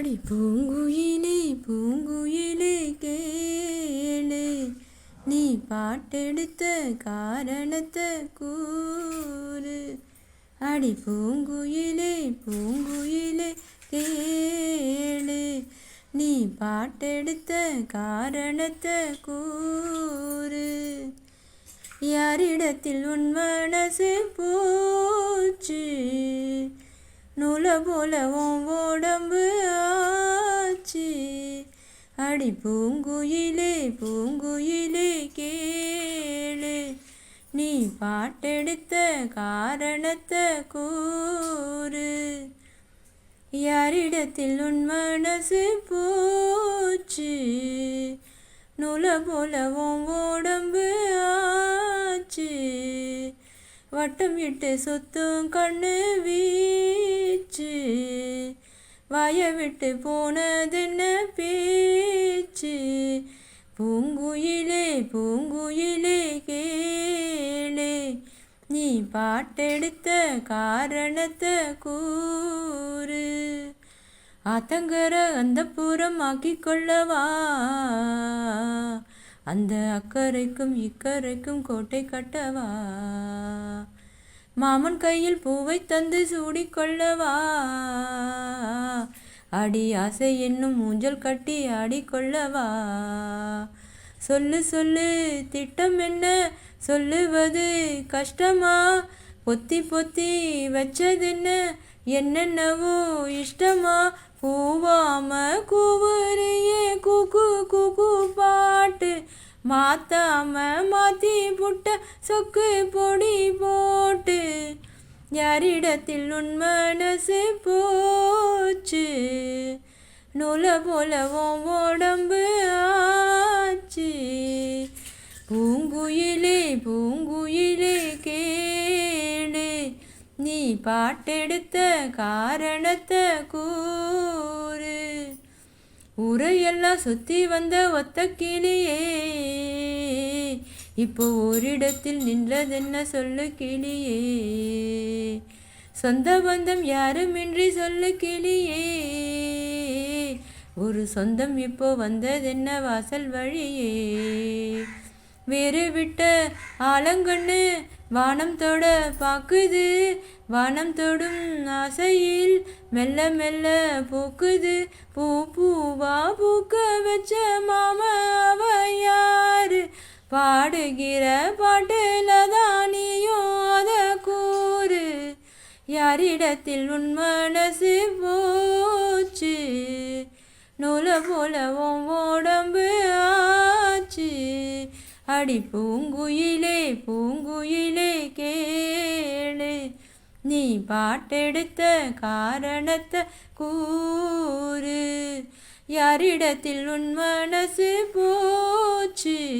பாடி பூங்குயிலே பூங்குயிலே கேளே. நீ பாட்டெடுத்த காரணத்தை கூறு. அடி பூங்குயிலே பூங்குயிலே கேளு. நீ பாட்டெடுத்த காரணத்தை கூறு. யாரிடத்தில் உன் மனசு போச்சு? நூல போல உடம்பு ஆச்சு. அடி பூங்குயிலே பூங்குயிலே கேளு. நீ பாட்டெடுத்த காரணத்தை கூறு. யாரிடத்தில் உன் மனசு போச்சு? நூல போல உடம்பு ஆச்சு. வட்டம் விட்டு சுத்தும் கண்ணு வீ விட்டு போனதென்ன பேச்சு? பூங்குயிலே பூங்குயிலே கேளே. நீ பாட்டெடுத்த காரணத்தை கூறு. ஆத்தங்கர அந்த புறம் கொள்ளவா அந்த அக்கறைக்கும் இக்கரைக்கும் கோட்டை கட்டவா? மாமன் கையில் பூவை தந்து சூடிக்கொள்ளவா? அடி ஆசை என்னும் ஊஞ்சல் கட்டி ஆடிக்கொள்ளவா? சொல்லு சொல்லு திட்டம் என்ன? சொல்லுவது கஷ்டமா? பொத்தி பொத்தி வச்சதென்ன? என்னென்னவோ இஷ்டமா? பூவாம கூவுறியே கூக்கு கூக்கு பாட்டு. மாத்தாம மாத்தி புட்ட சொக்கு பொடி போட்டு. யாரிடத்தில் உன் மனசு போச்சு? நூல போலவும் உடம்பு ஆச்சு. பூங்குயிலே பூங்குயிலே கேளு. நீ பாட்டெடுத்த காரணத்தை கூறு. உரையெல்லாம் சுத்தி வந்த ஒத்த கிளியே. இப்போ ஓரிடத்தில் நின்றதென்ன சொல்லு கிளியே. சொந்த பந்தம் யாருமின்றி சொல்லு கிளியே. ஒரு சொந்தம் இப்போ வந்ததென்ன வாசல் வழியே? வேறு விட்ட ஆலங்கண்ணு வானம் தொட பாக்குது. வானம் தொடும் ஆசையில் மெல்ல மெல்ல பூக்குது. பூ பூவா பூக்க வச்ச மாமாவை யாரு? பாடுகிற பாட்டுல தானியும் அத கூறு. யாரிடத்தில் உன் மனசு போச்சு? நூல போல உன் உடம்பு ஆச்சு. அடி பூங்குயிலே பூங்குயிலே கேளு. நீ பாட்டெடுத்த காரணத்தை கூறு. யாரிடத்தில் உன் மனசு போச்சு?